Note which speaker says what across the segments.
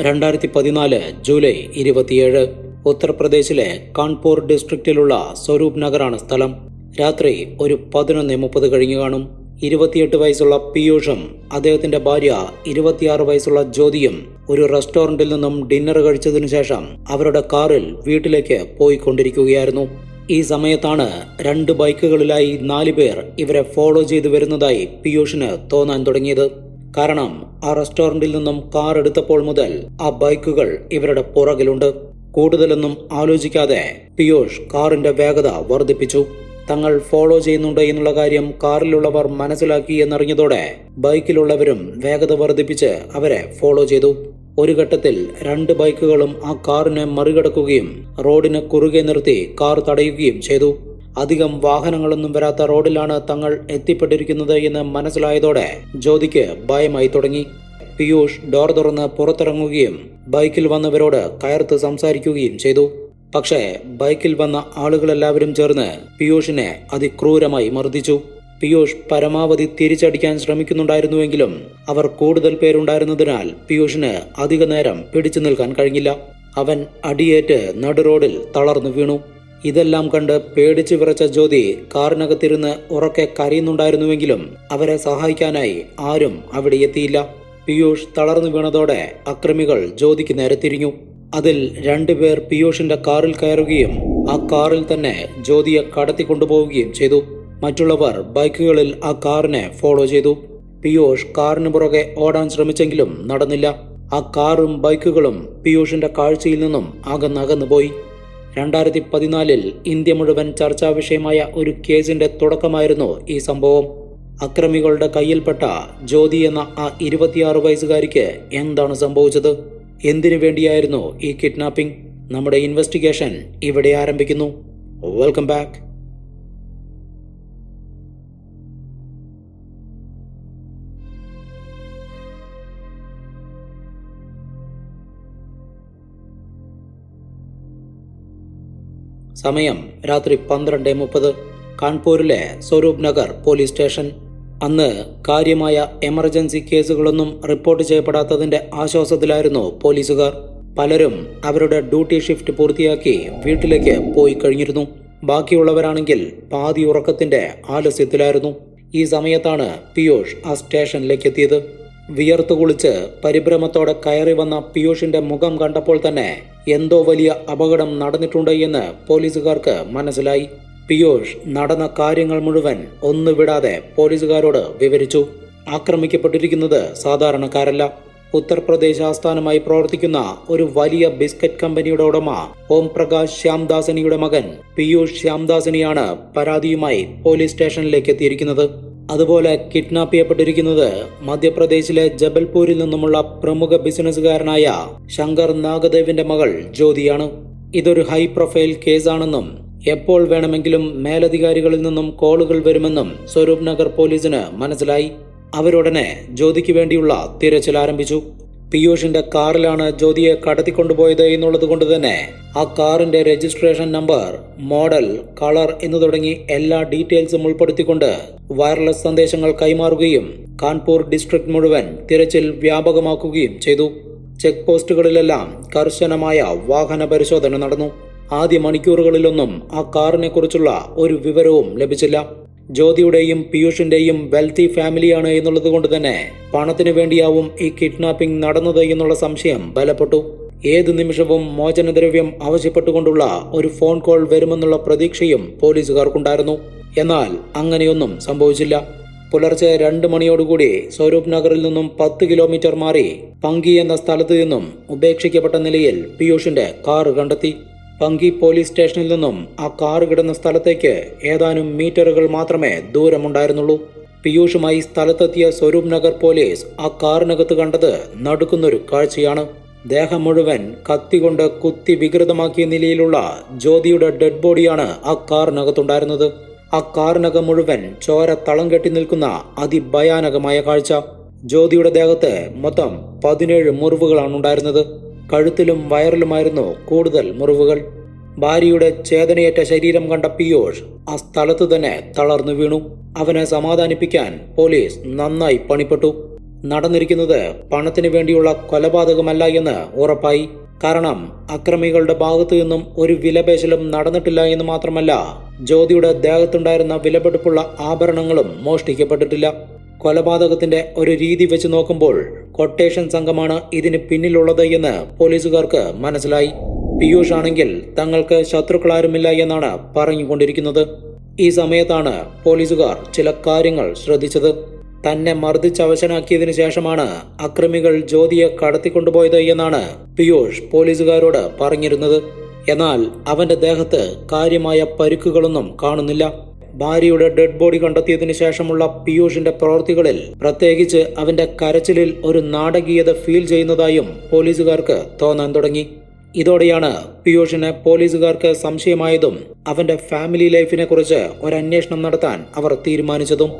Speaker 1: രണ്ടായിരത്തി പതിനാല് ജൂലൈ ഇരുപത്തിയേഴ് ഉത്തർപ്രദേശിലെ കാൺപൂർ ഡിസ്ട്രിക്റ്റിലുള്ള സ്വരൂപ് നഗറാണ് സ്ഥലം. രാത്രി ഒരു പതിനൊന്ന് മുപ്പത് കഴിഞ്ഞു കാണും. ഇരുപത്തിയെട്ട് വയസ്സുള്ള പീയൂഷും അദ്ദേഹത്തിന്റെ ഭാര്യ ഇരുപത്തിയാറ് വയസ്സുള്ള ജ്യോതിയും ഒരു റെസ്റ്റോറന്റിൽ നിന്നും ഡിന്നർ കഴിച്ചതിനു ശേഷം അവരുടെ കാറിൽ വീട്ടിലേക്ക് പോയിക്കൊണ്ടിരിക്കുകയായിരുന്നു. ഈ സമയത്താണ് രണ്ട് ബൈക്കുകളിലായി നാല് പേർ ഇവരെ ഫോളോ ചെയ്തു വരുന്നതായി പീയൂഷിന് തോന്നാൻ തുടങ്ങിയത്. കാരണം ആ റെസ്റ്റോറന്റിൽ നിന്നും കാർ എടുത്തപ്പോൾ മുതൽ ആ ബൈക്കുകൾ ഇവരുടെ പുറകിലുണ്ട്. കൂടുതലൊന്നും ആലോചിക്കാതെ പിയൂഷ് കാറിന്റെ വേഗത വർദ്ധിപ്പിച്ചു. തങ്ങൾ ഫോളോ ചെയ്യുന്നുണ്ട് എന്നുള്ള കാര്യം കാറിലുള്ളവർ മനസ്സിലാക്കി എന്നറിഞ്ഞതോടെ ബൈക്കിലുള്ളവരും വേഗത വർദ്ധിപ്പിച്ച് അവരെ ഫോളോ ചെയ്തു. ഒരു ഘട്ടത്തിൽ രണ്ട് ബൈക്കുകളും ആ കാറിനെ മറികടക്കുകയും റോഡിന് കുറുകെ നിർത്തി കാർ തടയുകയും ചെയ്തു. അധികം വാഹനങ്ങളൊന്നും വരാത്ത റോഡിലാണ് തങ്ങൾ എത്തിപ്പെട്ടിരിക്കുന്നത് എന്ന് മനസ്സിലായതോടെ ജ്യോതിക്ക് ഭയമായി തുടങ്ങി. പിയൂഷ് ഡോർ തുറന്ന് പുറത്തിറങ്ങുകയും ബൈക്കിൽ വന്നവരോട് കയർത്ത് സംസാരിക്കുകയും ചെയ്തു. പക്ഷേ ബൈക്കിൽ വന്ന ആളുകളെല്ലാവരും ചേർന്ന് പിയൂഷിനെ അതിക്രൂരമായി മർദ്ദിച്ചു. പിയൂഷ് പരമാവധി തിരിച്ചടിക്കാൻ ശ്രമിക്കുന്നുണ്ടായിരുന്നുവെങ്കിലും അവർ കൂടുതൽ പേരുണ്ടായിരുന്നതിനാൽ പീയൂഷിന് അധിക നേരം പിടിച്ചു നിൽക്കാൻ കഴിഞ്ഞില്ല. അവൻ അടിയേറ്റ് നടുറോഡിൽ തളർന്നു വീണു. ഇതെല്ലാം കണ്ട് പേടിച്ചു വിറച്ച ജ്യോതി കാറിനകത്തിരുന്ന് ഉറക്കെ കരയുന്നുണ്ടായിരുന്നുവെങ്കിലും അവരെ സഹായിക്കാനായി ആരും അവിടെ എത്തിയില്ല. പീയൂഷ് തളർന്നു വീണതോടെ അക്രമികൾ ജ്യോതിക്ക് നേരെ തിരിഞ്ഞു. അതിൽ രണ്ടുപേർ പീയൂഷിന്റെ കാറിൽ കയറുകയും ആ കാറിൽ തന്നെ ജ്യോതിയെ കടത്തിക്കൊണ്ടുപോവുകയും ചെയ്തു. മറ്റുള്ളവർ ബൈക്കുകളിൽ ആ കാറിനെ ഫോളോ ചെയ്തു. പീയൂഷ് കാറിന് പുറകെ ഓടാൻ ശ്രമിച്ചെങ്കിലും നടന്നില്ല. ആ കാറും ബൈക്കുകളും പീയൂഷിന്റെ കാഴ്ചയിൽ നിന്നും അകന്നകന്നുപോയി. രണ്ടായിരത്തി പതിനാലിൽ ഇന്ത്യ മുഴുവൻ ചർച്ചാ വിഷയമായ ഒരു കേസിന്റെ തുടക്കമായിരുന്നു ഈ സംഭവം. അക്രമികളുടെ കയ്യിൽപ്പെട്ട ജ്യോതി എന്ന ആ ഇരുപത്തിയാറ് വയസ്സുകാരിക്ക് എന്താണ് സംഭവിച്ചത്? എന്തിനു വേണ്ടിയായിരുന്നു ഈ കിഡ്നാപ്പിംഗ്? നമ്മുടെ ഇൻവെസ്റ്റിഗേഷൻ ഇവിടെ ആരംഭിക്കുന്നു. Welcome back. സമയം രാത്രി പന്ത്രണ്ട് മുപ്പത്. കാൺപൂരിലെ സ്വരൂപ് നഗർ പോലീസ് സ്റ്റേഷൻ. അന്ന് കാര്യമായ എമർജൻസി കേസുകളൊന്നും റിപ്പോർട്ട് ചെയ്യപ്പെടാത്തതിന്റെ ആശ്വാസത്തിലായിരുന്നു പോലീസുകാർ. പലരും അവരുടെ ഡ്യൂട്ടി ഷിഫ്റ്റ് പൂർത്തിയാക്കി വീട്ടിലേക്ക് പോയി കഴിഞ്ഞിരുന്നു. ബാക്കിയുള്ളവരാണെങ്കിൽ പാതി ഉറക്കത്തിന്റെ ആലസ്യത്തിലായിരുന്നു. ഈ സമയത്താണ് പിയൂഷ് ആ സ്റ്റേഷനിലേക്ക് എത്തിയത്. വിയർത്തു കുളിച്ച് പരിഭ്രമത്തോടെ കയറി വന്ന പിയൂഷിന്റെ മുഖം കണ്ടപ്പോൾ തന്നെ എന്തോ വലിയ അപകടം നടന്നിട്ടുണ്ട് എന്ന് പോലീസുകാർക്ക് മനസ്സിലായി. പിയൂഷ് നടന്ന കാര്യങ്ങൾ മുഴുവൻ ഒന്നുവിടാതെ പോലീസുകാരോട് വിവരിച്ചു. ആക്രമിക്കപ്പെട്ടിരിക്കുന്നത് സാധാരണക്കാരല്ല. ഉത്തർപ്രദേശ് ആസ്ഥാനമായി പ്രവർത്തിക്കുന്ന ഒരു വലിയ ബിസ്ക്കറ്റ് കമ്പനിയുടെ ഉടമ ഓം പ്രകാശ് ശ്യാംദാസനിയുടെ മകൻ പിയൂഷ് ശ്യാംദാസനിയാണ് പരാതിയുമായി പോലീസ് സ്റ്റേഷനിലേക്ക് എത്തിയിരിക്കുന്നത്. അതുപോലെ കിഡ്നാപ്പ് ചെയ്യപ്പെട്ടിരിക്കുന്നത് മധ്യപ്രദേശിലെ ജബൽപൂരിൽ നിന്നുമുള്ള പ്രമുഖ ബിസിനസ്സുകാരനായ ശങ്കർ നാഗദേവിന്റെ മകൾ ജ്യോതിയാണ്. ഇതൊരു ഹൈ പ്രൊഫൈൽ കേസാണെന്നും എപ്പോൾ വേണമെങ്കിലും മേലധികാരികളിൽ നിന്നും കോളുകൾ വരുമെന്നും സ്വരൂപ് നഗർ പോലീസിന് മനസ്സിലായി. അവരുടനെ ജ്യോതിക്ക് വേണ്ടിയുള്ള തിരച്ചിൽ ആരംഭിച്ചു. പിയൂഷിന്റെ കാറിലാണ് ജ്യോതിയെ കടത്തിക്കൊണ്ടുപോയത് എന്നുള്ളത് കൊണ്ട് തന്നെ ആ കാറിന്റെ രജിസ്ട്രേഷൻ നമ്പർ മോഡൽ കളർ എന്നു തുടങ്ങി എല്ലാ ഡീറ്റെയിൽസും ഉൾപ്പെടുത്തിക്കൊണ്ട് വയർലെസ് സന്ദേശങ്ങൾ കൈമാറുകയും കാൺപൂർ ഡിസ്ട്രിക്ട് മുഴുവൻ തിരച്ചിൽ വ്യാപകമാക്കുകയും ചെയ്തു. ചെക്ക് പോസ്റ്റുകളിലെല്ലാം കർശനമായ വാഹന പരിശോധന നടന്നു. ആദ്യ മണിക്കൂറുകളിലൊന്നും ആ കാറിനെ കുറിച്ചുള്ള ഒരു വിവരവും ലഭിച്ചില്ല. ജ്യോതിയുടെയും പീയൂഷിന്റെയും വെൽത്തി ഫാമിലിയാണ് എന്നുള്ളത് കൊണ്ട് തന്നെ പണത്തിനു വേണ്ടിയാവും ഈ കിഡ്നാപ്പിംഗ് നടന്നത് എന്നുള്ള സംശയം ബലപ്പെട്ടു. ഏത് നിമിഷവും മോചനദ്രവ്യം ആവശ്യപ്പെട്ടുകൊണ്ടുള്ള ഒരു ഫോൺ കോൾ വരുമെന്നുള്ള പ്രതീക്ഷയും പോലീസുകാർക്കുണ്ടായിരുന്നു. എന്നാൽ അങ്ങനെയൊന്നും സംഭവിച്ചില്ല. പുലർച്ചെ രണ്ട് മണിയോടുകൂടി സ്വരൂപ് നഗറിൽ നിന്നും പത്ത് കിലോമീറ്റർ മാറി പങ്കി എന്ന സ്ഥലത്ത് നിന്നും ഉപേക്ഷിക്കപ്പെട്ട നിലയിൽ പീയൂഷിന്റെ കാർ കണ്ടെത്തി. പങ്കി പോലീസ് സ്റ്റേഷനിൽ നിന്നും ആ കാർ കിടന്ന സ്ഥലത്തേക്ക് ഏതാനും മീറ്ററുകൾ മാത്രമേ ദൂരമുണ്ടായിരുന്നുള്ളൂ. പീയൂഷുമായി സ്ഥലത്തെത്തിയ സ്വരൂപ് നഗർ പോലീസ് ആ കാറിനകത്ത് കണ്ടത് നടുക്കുന്നൊരു കാഴ്ചയാണ്. ദേഹം മുഴുവൻ കത്തികൊണ്ട് കുത്തി വികൃതമാക്കിയ നിലയിലുള്ള ജ്യോതിയുടെ ഡെഡ് ബോഡിയാണ് ആ കാറിനകത്തുണ്ടായിരുന്നത്. ആ കാറിനകം മുഴുവൻ ചോര തളം കെട്ടി നിൽക്കുന്ന അതിഭയാനകമായ കാഴ്ച. ജ്യോതിയുടെ ദേഹത്ത് മൊത്തം പതിനേഴ് മുറിവുകളാണ് ഉണ്ടായിരുന്നത് കഴുത്തിലും വയറിലുമായിരുന്നു കൂടുതൽ മുറിവുകൾ. ഭാര്യയുടെ ചേതനയേറ്റ ശരീരം കണ്ട പിയോഷ് ആ സ്ഥലത്ത് തന്നെ തളർന്നു വീണു. അവനെ സമാധാനിപ്പിക്കാൻ പോലീസ് നന്നായി പണിപ്പെട്ടു. നടന്നിരിക്കുന്നത് പണത്തിന് വേണ്ടിയുള്ള കൊലപാതകമല്ല എന്ന് ഉറപ്പായി. കാരണം അക്രമികളുടെ ഭാഗത്തു നിന്നും ഒരു വിലപേശലും നടന്നിട്ടില്ല എന്ന് മാത്രമല്ല ജ്യോതിയുടെ ദേഹത്തുണ്ടായിരുന്ന വിലപിടിപ്പുള്ള ആഭരണങ്ങളും മോഷ്ടിക്കപ്പെട്ടിട്ടില്ല. കൊലപാതകത്തിന്റെ ഒരു രീതി വെച്ച് നോക്കുമ്പോൾ കൊട്ടേഷൻ സംഘമാണ് ഇതിന് പിന്നിലുള്ളത് എന്ന് പോലീസുകാർക്ക് മനസ്സിലായി. പീയൂഷ് ആണെങ്കിൽ തങ്ങൾക്ക് ശത്രുക്കളാരുമില്ല എന്നാണ് പറഞ്ഞുകൊണ്ടിരിക്കുന്നത്. ഈ സമയത്താണ് പോലീസുകാർ ചില കാര്യങ്ങൾ ശ്രദ്ധിച്ചത്. തന്നെ മർദ്ദിച്ചവശനാക്കിയതിനു ശേഷമാണ് അക്രമികൾ ജ്യോതിയെ കടത്തിക്കൊണ്ടുപോയത് എന്നാണ് പീയൂഷ് പോലീസുകാരോട് പറഞ്ഞിരുന്നത്. എന്നാൽ അവന്റെ ദേഹത്ത് കാര്യമായ പരുക്കുകളൊന്നും കാണുന്നില്ല. ഭാര്യയുടെ ഡെഡ് ബോഡി കണ്ടെത്തിയതിനു ശേഷമുള്ള പീയൂഷിന്റെ പ്രവൃത്തികളിൽ പ്രത്യേകിച്ച് അവന്റെ കരച്ചിലിൽ ഒരു നാടകീയത ഫീൽ ചെയ്യുന്നതായും പോലീസുകാർക്ക് തോന്നാൻ തുടങ്ങി. ഇതോടെയാണ് പീയൂഷിന് പോലീസുകാർക്ക് സംശയമായതും അവന്റെ ഫാമിലി ലൈഫിനെ കുറിച്ച് ഒരന്വേഷണം നടത്താൻ അവർ തീരുമാനിച്ചതും.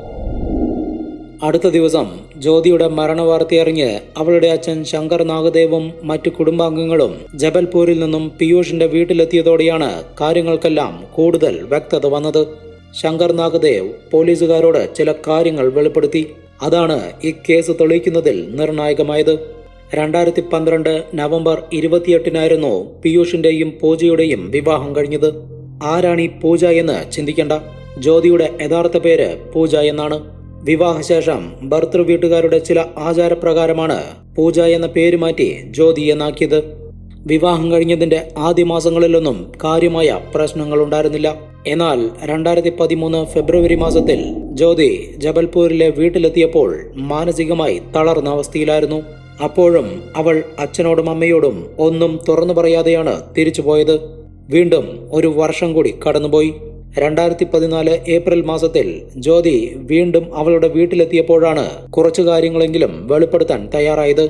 Speaker 1: അടുത്ത ദിവസം ജ്യോതിയുടെ മരണവാർത്തയറിഞ്ഞ് അവളുടെ അച്ഛൻ ശങ്കർ നാഗദേവും മറ്റു കുടുംബാംഗങ്ങളും ജബൽപൂരിൽ നിന്നും പീയൂഷിന്റെ വീട്ടിലെത്തിയതോടെയാണ് കാര്യങ്ങൾക്കെല്ലാം കൂടുതൽ വ്യക്തത വന്നത്. ശങ്കർ നാഗദേവ് പോലീസുകാരോട് ചില കാര്യങ്ങൾ വെളിപ്പെടുത്തി. അതാണ് ഈ കേസ് തെളിയിക്കുന്നതിൽ നിർണായകമായത്. രണ്ടായിരത്തി പന്ത്രണ്ട് നവംബർ ഇരുപത്തിയെട്ടിനായിരുന്നു പീയൂഷിന്റെയും പൂജയുടെയും വിവാഹം കഴിഞ്ഞത്. ആരാണ് ഈ പൂജ എന്ന് ചിന്തിക്കേണ്ട. ജ്യോതിയുടെ യഥാർത്ഥ പേര് പൂജ എന്നാണ്. വിവാഹശേഷം ഭർത്തൃ വീട്ടുകാരുടെ ചില ആചാരപ്രകാരമാണ് പൂജ എന്ന പേര് മാറ്റി ജ്യോതി എന്നാക്കിയത്. വിവാഹം കഴിഞ്ഞതിന്റെ ആദ്യ മാസങ്ങളിലൊന്നും കാര്യമായ പ്രശ്നങ്ങൾ ഉണ്ടായിരുന്നില്ല. എന്നാൽ രണ്ടായിരത്തി പതിമൂന്ന് ഫെബ്രുവരി മാസത്തിൽ ജ്യോതി ജബൽപൂരിലെ വീട്ടിലെത്തിയപ്പോൾ മാനസികമായി തളർന്ന അവസ്ഥയിലായിരുന്നു. അപ്പോഴും അവൾ അച്ഛനോടും അമ്മയോടും ഒന്നും തുറന്നു പറയാതെയാണ് തിരിച്ചുപോയത് വീണ്ടും ഒരു വർഷം കൂടി കടന്നുപോയി. രണ്ടായിരത്തി പതിനാല് ഏപ്രിൽ മാസത്തിൽ ജ്യോതി വീണ്ടും അവളുടെ വീട്ടിലെത്തിയപ്പോഴാണ് കുറച്ചു കാര്യങ്ങളെങ്കിലും വെളിപ്പെടുത്താൻ തയ്യാറായത്.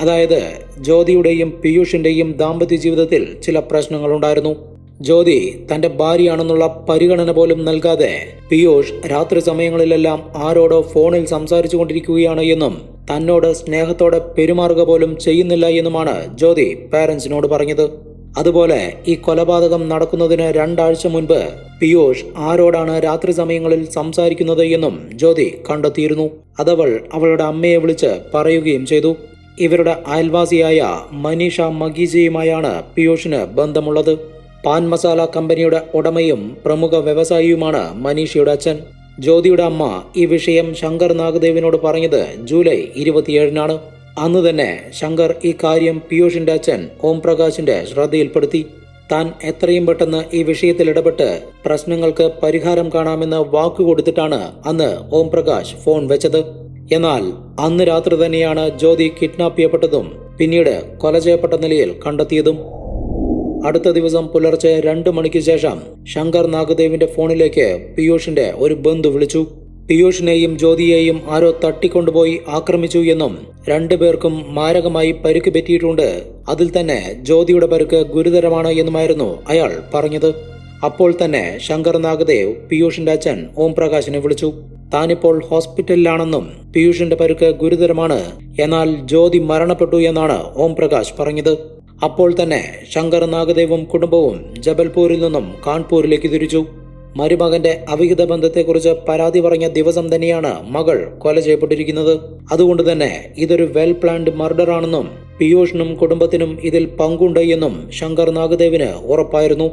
Speaker 1: അതായത് ജ്യോതിയുടെയും പീയൂഷിന്റെയും ദാമ്പത്യ ജീവിതത്തിൽ ചില പ്രശ്നങ്ങളുണ്ടായിരുന്നു. ജ്യോതി തന്റെ ഭാര്യയാണെന്നുള്ള പരിഗണന പോലും നൽകാതെ പീയൂഷ് രാത്രി സമയങ്ങളിലെല്ലാം ആരോടോ ഫോണിൽ സംസാരിച്ചു കൊണ്ടിരിക്കുകയാണ് എന്നും തന്നോട് സ്നേഹത്തോടെ പെരുമാറുക പോലും ചെയ്യുന്നില്ല എന്നുമാണ് ജ്യോതി പാരന്റ്സിനോട് പറഞ്ഞത്. അതുപോലെ ഈ കൊലപാതകം നടക്കുന്നതിന് രണ്ടാഴ്ച മുൻപ് പിയൂഷ് ആരോടാണ് രാത്രി സമയങ്ങളിൽ സംസാരിക്കുന്നത് എന്നും ജ്യോതി കണ്ടെത്തിയിരുന്നു. അതവൾ അവളുടെ അമ്മയെ വിളിച്ച് പറയുകയും ചെയ്തു. ഇവരുടെ അയൽവാസിയായ മനീഷ മഗീജയുമായാണ് പിയൂഷിന് ബന്ധമുള്ളത്. പാൻ മസാല കമ്പനിയുടെ ഉടമയും പ്രമുഖ വ്യവസായിയുമാണ് മനീഷയുടെ അച്ഛൻ. ജ്യോതിയുടെ അമ്മ ഈ വിഷയം ശങ്കർ നാഗദേവിനോട് പറഞ്ഞത് ജൂലൈ ഇരുപത്തിയേഴിനാണ്. അന്ന് തന്നെ ശങ്കർ ഈ കാര്യം പിയൂഷിന്റെ അച്ഛൻ ഓംപ്രകാശിന്റെ ശ്രദ്ധയിൽപ്പെടുത്തി. താൻ എത്രയും പെട്ടെന്ന് ഈ വിഷയത്തിൽ ഇടപെട്ട് പ്രശ്നങ്ങൾക്ക് പരിഹാരം കാണാമെന്ന് വാക്ക് കൊടുത്തിട്ടാണ് അന്ന് ഓം പ്രകാശ് ഫോൺ വെച്ചത്. എന്നാൽ അന്ന് രാത്രി തന്നെയാണ് ജ്യോതി കിഡ്നാപ്പ് ചെയ്യപ്പെട്ടതും പിന്നീട് കൊല ചെയ്യപ്പെട്ട നിലയിൽ കണ്ടെത്തിയതും. അടുത്ത ദിവസം പുലർച്ചെ രണ്ട് മണിക്ക് ശേഷം ശങ്കർ നാഗദേവിന്റെ ഫോണിലേക്ക് പീയൂഷിന്റെ ഒരു ബന്ധു വിളിച്ചു. പീയൂഷിനെയും ജ്യോതിയെയും ആരോ തട്ടിക്കൊണ്ടുപോയി ആക്രമിച്ചു എന്നും രണ്ടുപേർക്കും മാരകമായി പരുക്ക് പറ്റിയിട്ടുണ്ട്. അതിൽ തന്നെ ജ്യോതിയുടെ പരുക്ക് ഗുരുതരമാണ് എന്നുമായിരുന്നു അയാൾ പറഞ്ഞത്. അപ്പോൾ തന്നെ ശങ്കർ നാഗദേവ് പീയൂഷിന്റെ അച്ഛൻ ഓം പ്രകാശിനെ വിളിച്ചു. താനിപ്പോൾ ഹോസ്പിറ്റലിലാണെന്നും പീയൂഷിന്റെ പരുക്ക് ഗുരുതരമാണ്. എന്നാൽ ജ്യോതി മരണപ്പെട്ടു എന്നാണ് ഓം പ്രകാശ് പറഞ്ഞത്. അപ്പോൾ തന്നെ ശങ്കർ നാഗദേവും കുടുംബവും ജബൽപൂരിൽ നിന്നും കാൺപൂരിലേക്ക് തിരിച്ചു. മരുമകന്റെ അവിഹിത ബന്ധത്തെക്കുറിച്ച് പരാതി പറഞ്ഞ ദിവസം തന്നെയാണ് മകൾ കൊല ചെയ്യപ്പെട്ടിരിക്കുന്നത്. അതുകൊണ്ട് തന്നെ ഇതൊരു വെൽ പ്ലാൻഡ് മർഡർ ആണെന്നും പീയൂഷിനും കുടുംബത്തിനും ഇതിൽ പങ്കുണ്ട് എന്നും ശങ്കർ നാഗദേവിന് ഉറപ്പായിരുന്നു.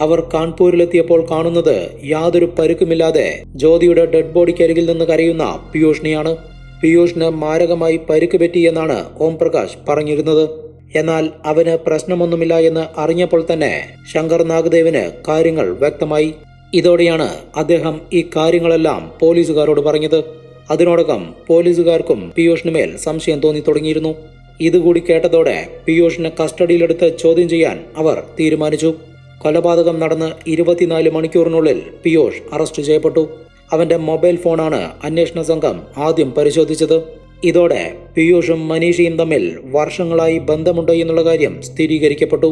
Speaker 1: അവർ കാൺപൂരിലെത്തിയപ്പോൾ കാണുന്നത് യാതൊരു പരുക്കുമില്ലാതെ ജ്യോതിയുടെ ഡെഡ് ബോഡിക്കരികിൽ നിന്ന് കരയുന്ന പീയൂഷിനെയാണ് പീയൂഷിന് മാരകമായി പരുക്ക് പറ്റിയെന്നാണ് ഓം പ്രകാശ് പറഞ്ഞിരുന്നത്. എന്നാൽ അവന് പ്രശ്നമൊന്നുമില്ല എന്ന് അറിഞ്ഞപ്പോൾ തന്നെ ശങ്കർ നാഗദേവിന് കാര്യങ്ങൾ വ്യക്തമായി. ഇതോടെയാണ് അദ്ദേഹം ഈ കാര്യങ്ങളെല്ലാം പോലീസുകാരോട് പറഞ്ഞത്. അതിനോടകം പോലീസുകാർക്കും പീയൂഷിന് മേൽ സംശയം തോന്നി തുടങ്ങിയിരുന്നു. ഇതുകൂടി കേട്ടതോടെ പീയൂഷിനെ കസ്റ്റഡിയിലെടുത്ത് ചോദ്യം ചെയ്യാൻ അവർ തീരുമാനിച്ചു. കൊലപാതകം നടന്ന് ഇരുപത്തിനാല് മണിക്കൂറിനുള്ളിൽ പിയോഷ് അറസ്റ്റ് ചെയ്യപ്പെട്ടു. അവന്റെ മൊബൈൽ ഫോണാണ് അന്വേഷണ സംഘം ആദ്യം പരിശോധിച്ചത്. ഇതോടെ പിയൂഷും മനീഷയും തമ്മിൽ വർഷങ്ങളായി ബന്ധമുണ്ട് എന്നുള്ള കാര്യം സ്ഥിരീകരിക്കപ്പെട്ടു.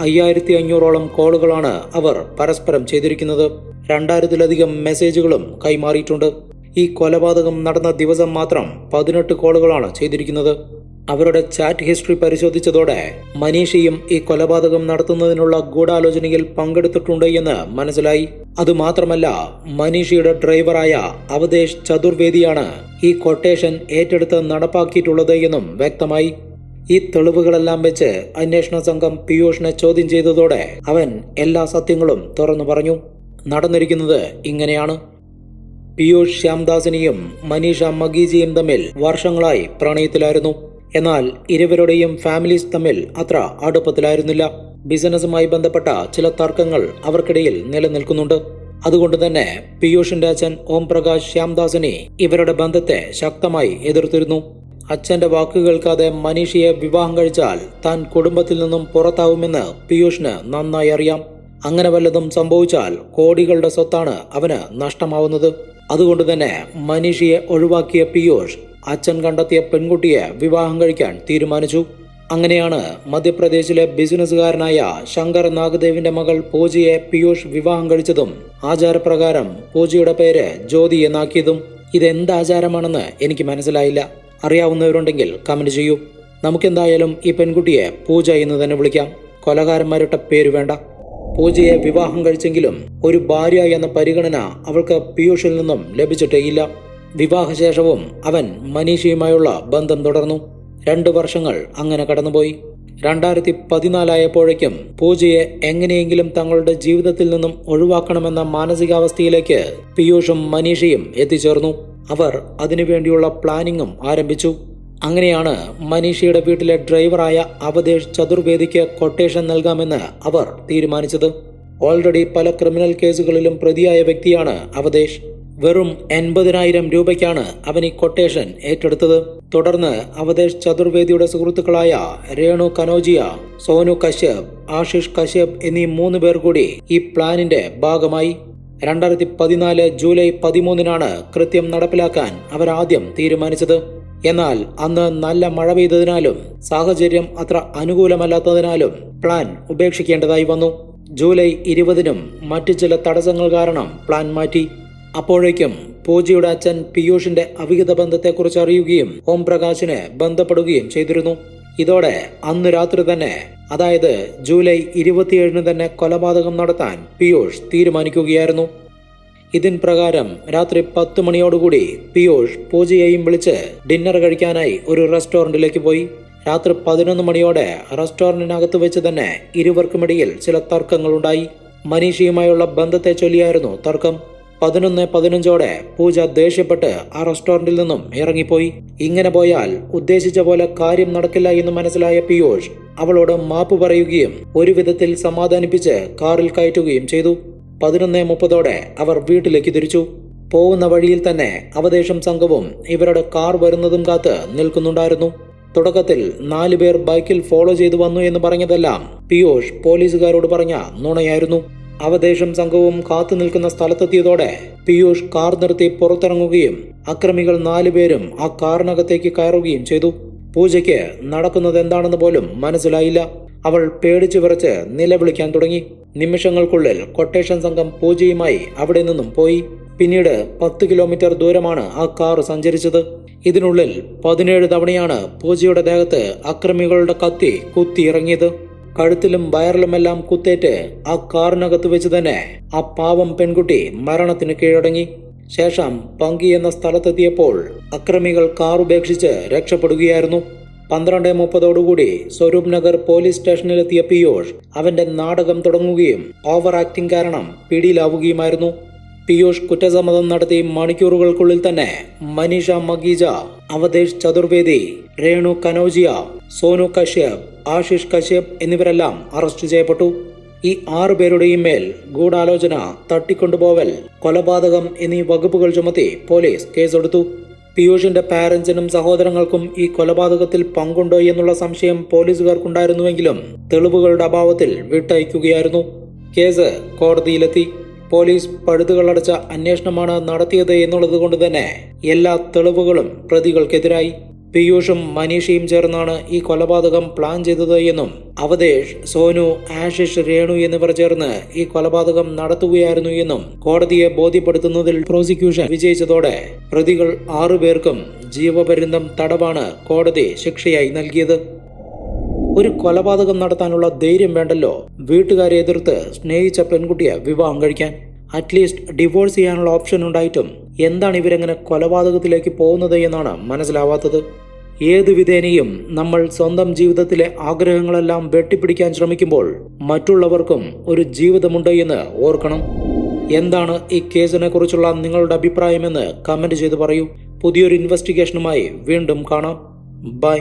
Speaker 1: അയ്യായിരത്തി അഞ്ഞൂറോളം കോളുകളാണ് അവർ പരസ്പരം ചെയ്തിരിക്കുന്നത്. രണ്ടായിരത്തിലധികം മെസ്സേജുകളും കൈമാറിയിട്ടുണ്ട്. ഈ കൊലപാതകം നടന്ന ദിവസം മാത്രം പതിനെട്ട് കോളുകളാണ് ചെയ്തിരിക്കുന്നത്. അവരുടെ ചാറ്റ് ഹിസ്റ്ററി പരിശോധിച്ചതോടെ മനീഷയും ഈ കൊലപാതകം നടത്തുന്നതിനുള്ള ഗൂഢാലോചനയിൽ പങ്കെടുത്തിട്ടുണ്ട് എന്ന് മനസ്സിലായി. അതുമാത്രമല്ല മനീഷയുടെ ഡ്രൈവറായ അവതേഷ് ചതുർവേദിയാണ് ഈ കൊട്ടേഷൻ ഏറ്റെടുത്ത് നടപ്പാക്കിയിട്ടുള്ളത് എന്നും വ്യക്തമായി. ഈ തെളിവുകളെല്ലാം വെച്ച് അന്വേഷണ സംഘം പീയൂഷിനെ ചോദ്യം ചെയ്തതോടെ അവൻ എല്ലാ സത്യങ്ങളും തുറന്നു പറഞ്ഞു. നടന്നിരിക്കുന്നത് ഇങ്ങനെയാണ്. പീയൂഷ് ശ്യാംദാസിനെയും മനീഷ മഗീജിയും തമ്മിൽ വർഷങ്ങളായി പ്രണയത്തിലായിരുന്നു. എന്നാൽ ഇരുവരുടെയും ഫാമിലീസ് തമ്മിൽ അത്ര അടുപ്പത്തിലായിരുന്നില്ല. ബിസിനസ്സുമായി ബന്ധപ്പെട്ട ചില തർക്കങ്ങൾ അവർക്കിടയിൽ നിലനിൽക്കുന്നുണ്ട്. അതുകൊണ്ട് തന്നെ പീയൂഷിന്റെ അച്ഛൻ ഓം പ്രകാശ് ശ്യാംദാസിനെ ഇവരുടെ ബന്ധത്തെ ശക്തമായി എതിർത്തിരുന്നു. അച്ഛന്റെ വാക്ക് കേൾക്കാതെ മനീഷയെ വിവാഹം കഴിച്ചാൽ താൻ കുടുംബത്തിൽ നിന്നും പുറത്താവുമെന്ന് പീയൂഷിന് നന്നായി അറിയാം. അങ്ങനെ വല്ലതും സംഭവിച്ചാൽ കോടികളുടെ സ്വത്താണ് അവന് നഷ്ടമാവുന്നത്. അതുകൊണ്ട് തന്നെ മനീഷിയെ ഒഴിവാക്കിയ പീയൂഷ് അച്ഛൻ കണ്ടെത്തിയ പെൺകുട്ടിയെ വിവാഹം കഴിക്കാൻ തീരുമാനിച്ചു. അങ്ങനെയാണ് മധ്യപ്രദേശിലെ ബിസിനസ്സുകാരനായ ശങ്കർ നാഗദേവിന്റെ മകൾ പൂജയെ പിയൂഷ് വിവാഹം കഴിച്ചതും ആചാരപ്രകാരം പൂജയുടെ പേര് ജ്യോതി എന്നാക്കിയതും. ഇതെന്ത് ആചാരമാണെന്ന് എനിക്ക് മനസ്സിലായില്ല. അറിയാവുന്നവരുണ്ടെങ്കിൽ കമന്റ് ചെയ്യൂ. നമുക്കെന്തായാലും ഈ പെൺകുട്ടിയെ പൂജ എന്ന് തന്നെ വിളിക്കാം. കൊലകാരന്മാരുടെ പേര് വേണ്ട. പൂജയെ വിവാഹം കഴിച്ചെങ്കിലും ഒരു ഭാര്യ എന്ന പരിഗണന അവൾക്ക് പിയൂഷിൽ നിന്നും ലഭിച്ചിട്ടേയില്ല വിവാഹശേഷവും അവൻ മനീഷയുമായുള്ള ബന്ധം തുടർന്നു. രണ്ടു വർഷങ്ങൾ അങ്ങനെ കടന്നുപോയി. രണ്ടായിരത്തി പതിനാലായപ്പോഴേക്കും പൂജയെ എങ്ങനെയെങ്കിലും തങ്ങളുടെ ജീവിതത്തിൽ നിന്നും ഒഴിവാക്കണമെന്ന മാനസികാവസ്ഥയിലേക്ക് പീയൂഷും മനീഷയും എത്തിച്ചേർന്നു. അവർ അതിനുവേണ്ടിയുള്ള പ്ലാനിങ്ങും ആരംഭിച്ചു. അങ്ങനെയാണ് മനീഷയുടെ വീട്ടിലെ ഡ്രൈവറായ അവതേഷ് ചതുർവേദിക്ക് കൊട്ടേഷൻ നൽകാമെന്ന് അവർ തീരുമാനിച്ചത്. ഓൾറെഡി പല ക്രിമിനൽ കേസുകളിലും പ്രതിയായ വ്യക്തിയാണ് അവതേഷ് വെറും എൺപതിനായിരം രൂപയ്ക്കാണ് അവൻ ഈ കൊട്ടേഷൻ ഏറ്റെടുത്തത്. തുടർന്ന് അവതേഷ് ചതുർവേദിയുടെ സുഹൃത്തുക്കളായ രേണു കനോജിയ സോനു കശ്യപ് ആഷിഷ് കശ്യപ് എന്നീ മൂന്ന് പേർ കൂടി ഈ പ്ലാനിന്റെ ഭാഗമായി. രണ്ടായിരത്തി പതിനാല് ജൂലൈ പതിമൂന്നിനാണ് കൃത്യം നടപ്പിലാക്കാൻ അവർ ആദ്യം തീരുമാനിച്ചത്. എന്നാൽ അന്ന് നല്ല മഴ പെയ്തതിനാലും സാഹചര്യം അത്ര അനുകൂലമല്ലാത്തതിനാലും പ്ലാൻ ഉപേക്ഷിക്കേണ്ടതായി വന്നു. ജൂലൈ ഇരുപതിനും മറ്റു ചില തടസ്സങ്ങൾ കാരണം പ്ലാൻ മാറ്റി. അപ്പോഴേക്കും പൂജയുടെ അച്ഛൻ പീയൂഷിന്റെ അവിഹിത ബന്ധത്തെക്കുറിച്ച് അറിയുകയും ഓം പ്രകാശിനെ ബന്ധപ്പെടുകയും ചെയ്തിരുന്നു. ഇതോടെ അന്ന് രാത്രി തന്നെ അതായത് ജൂലൈ ഇരുപത്തിയേഴിന് തന്നെ കൊലപാതകം നടത്താൻ പിയൂഷ് തീരുമാനിക്കുകയായിരുന്നു. ഇതിൻ പ്രകാരം രാത്രി പത്ത് മണിയോടുകൂടി പിയൂഷ് പൂജയെയും വിളിച്ച് ഡിന്നർ കഴിക്കാനായി ഒരു റെസ്റ്റോറന്റിലേക്ക് പോയി. രാത്രി പതിനൊന്ന് മണിയോടെ റെസ്റ്റോറന്റിനകത്ത് വെച്ച് തന്നെ ഇരുവർക്കുമിടയിൽ ചില തർക്കങ്ങളുണ്ടായി. മനീഷയുമായുള്ള ബന്ധത്തെ ചൊല്ലിയായിരുന്നു തർക്കം. പതിനൊന്ന് പതിനഞ്ചോടെ പൂജ ദേഷ്യപ്പെട്ട് ആ റെസ്റ്റോറന്റിൽ നിന്നും ഇറങ്ങിപ്പോയി. ഇങ്ങനെ പോയാൽ ഉദ്ദേശിച്ച പോലെ കാര്യം നടക്കില്ല എന്ന് മനസ്സിലായ പിയൂഷ് അവളോട് മാപ്പ് പറയുകയും ഒരു വിധത്തിൽ സമാധാനിപ്പിച്ച് കാറിൽ കയറ്റുകയും ചെയ്തു. പതിനൊന്ന് മുപ്പതോടെ അവർ വീട്ടിലേക്ക് തിരിച്ചു. പോകുന്ന വഴിയിൽ തന്നെ അവദേശം സംഘവും ഇവരുടെ കാർ വരുന്നതും കാത്ത് നിൽക്കുന്നുണ്ടായിരുന്നു. തുടക്കത്തിൽ നാലുപേർ ബൈക്കിൽ ഫോളോ ചെയ്തു വന്നു എന്ന് പറഞ്ഞതെല്ലാം പിയൂഷ് പോലീസുകാരോട് പറഞ്ഞ നുണയായിരുന്നു. അവദേശം സംഘവും കാത്തു നിൽക്കുന്ന സ്ഥലത്തെത്തിയതോടെ പീയൂഷ് കാർ നിർത്തി പുറത്തിറങ്ങുകയും അക്രമികൾ നാലുപേരും ആ കാറിനകത്തേക്ക് കയറുകയും ചെയ്തു. പൂജയ്ക്ക് നടക്കുന്നത് എന്താണെന്ന് പോലും മനസ്സിലായില്ല. അവൾ പേടിച്ചു വിറച്ച് നിലവിളിക്കാൻ തുടങ്ങി. നിമിഷങ്ങൾക്കുള്ളിൽ കൊട്ടേഷൻ സംഘം പൂജയുമായി അവിടെ നിന്നും പോയി. പിന്നീട് പത്ത് കിലോമീറ്റർ ദൂരമാണ് ആ കാർ സഞ്ചരിച്ചത്. ഇതിനുള്ളിൽ പതിനേഴ് തവണയാണ് പൂജയുടെ ദേഹത്ത് അക്രമികളുടെ കത്തി കുത്തിയിറങ്ങിയത്. കഴുത്തിലും വയറിലുമെല്ലാം കുത്തേറ്റ് ആ കാറിനകത്ത് വെച്ച് തന്നെ ആ പാവം പെൺകുട്ടി മരണത്തിന് കീഴടങ്ങി. ശേഷം പങ്കി എന്ന സ്ഥലത്തെത്തിയപ്പോൾ അക്രമികൾ കാർ ഉപേക്ഷിച്ച് രക്ഷപ്പെടുകയായിരുന്നു. പന്ത്രണ്ട് മുപ്പതോടുകൂടി സ്വരൂപ് നഗർ പോലീസ് സ്റ്റേഷനിലെത്തിയ പീയൂഷ് അവന്റെ നാടകം തുടങ്ങുകയും ഓവർ ആക്ടിംഗ് കാരണം പിടിയിലാവുകയുമായിരുന്നു. പീയൂഷ് കുറ്റസമ്മതം നടത്തി മണിക്കൂറുകൾക്കുള്ളിൽ തന്നെ മനീഷ മഗീജ അവതേഷ് ചതുർവേദി രേണു കനോജിയ സോനു കശ്യപ് ആശിഷ് കശ്യപ് എന്നിവരെല്ലാം അറസ്റ്റ് ചെയ്യപ്പെട്ടു. ഈ ആറു പേരുടെയും മേൽ ഗൂഢാലോചന തട്ടിക്കൊണ്ടുപോവൽ കൊലപാതകം എന്നീ വകുപ്പുകൾ ചുമത്തി പോലീസ് കേസെടുത്തു. പിയൂഷിന്റെ പാരന്റ്സിനും സഹോദരങ്ങൾക്കും ഈ കൊലപാതകത്തിൽ പങ്കുണ്ടോ എന്നുള്ള സംശയം പോലീസുകാർക്കുണ്ടായിരുന്നുവെങ്കിലും തെളിവുകളുടെ അഭാവത്തിൽ വിട്ടയക്കുകയായിരുന്നു. കേസ് കോടതിയിലെത്തി. പോലീസ് പഴുതുകളടച്ച അന്വേഷണമാണ് നടത്തിയത് എന്നുള്ളത് കൊണ്ട് തന്നെ എല്ലാ തെളിവുകളും പ്രതികൾക്കെതിരായി. പീയൂഷും മനീഷയും ചേർന്നാണ് ഈ കൊലപാതകം പ്ലാൻ ചെയ്തത് എന്നും അവതേഷ് സോനു ആഷിഷ് രേണു എന്നിവർ ചേർന്ന് ഈ കൊലപാതകം നടത്തുകയായിരുന്നു എന്നും കോടതിയെ ബോധ്യപ്പെടുത്തുന്നതിൽ പ്രോസിക്യൂഷൻ വിജയിച്ചതോടെ പ്രതികൾ ആറുപേർക്കും ജീവപര്യന്തം തടവാണ് കോടതി ശിക്ഷയായി നൽകിയത്. ഒരു കൊലപാതകം നടത്താനുള്ള ധൈര്യം വേണ്ടല്ലോ. വീട്ടുകാരെ എതിർത്ത് സ്നേഹിച്ച പെൺകുട്ടിയെ വിവാഹം കഴിക്കാൻ. അറ്റ്ലീസ്റ്റ് ഡിവോഴ്സ് ചെയ്യാനുള്ള ഓപ്ഷൻ ഉണ്ടായിട്ടും എന്താണ് ഇവരെങ്ങനെ കൊലപാതകത്തിലേക്ക് പോകുന്നത് എന്നാണ് മനസ്സിലാവാത്തത്. ഏത് വിധേനയും നമ്മൾ സ്വന്തം ജീവിതത്തിലെ ആഗ്രഹങ്ങളെല്ലാം വെട്ടിപ്പിടിക്കാൻ ശ്രമിക്കുമ്പോൾ മറ്റുള്ളവർക്കും ഒരു ജീവിതമുണ്ട് എന്ന് ഓർക്കണം. എന്താണ് ഈ കേസിനെ കുറിച്ചുള്ള നിങ്ങളുടെ അഭിപ്രായമെന്ന് കമന്റ് ചെയ്ത് പറയൂ. പുതിയൊരു ഇൻവെസ്റ്റിഗേഷനുമായി വീണ്ടും കാണാം. ബൈ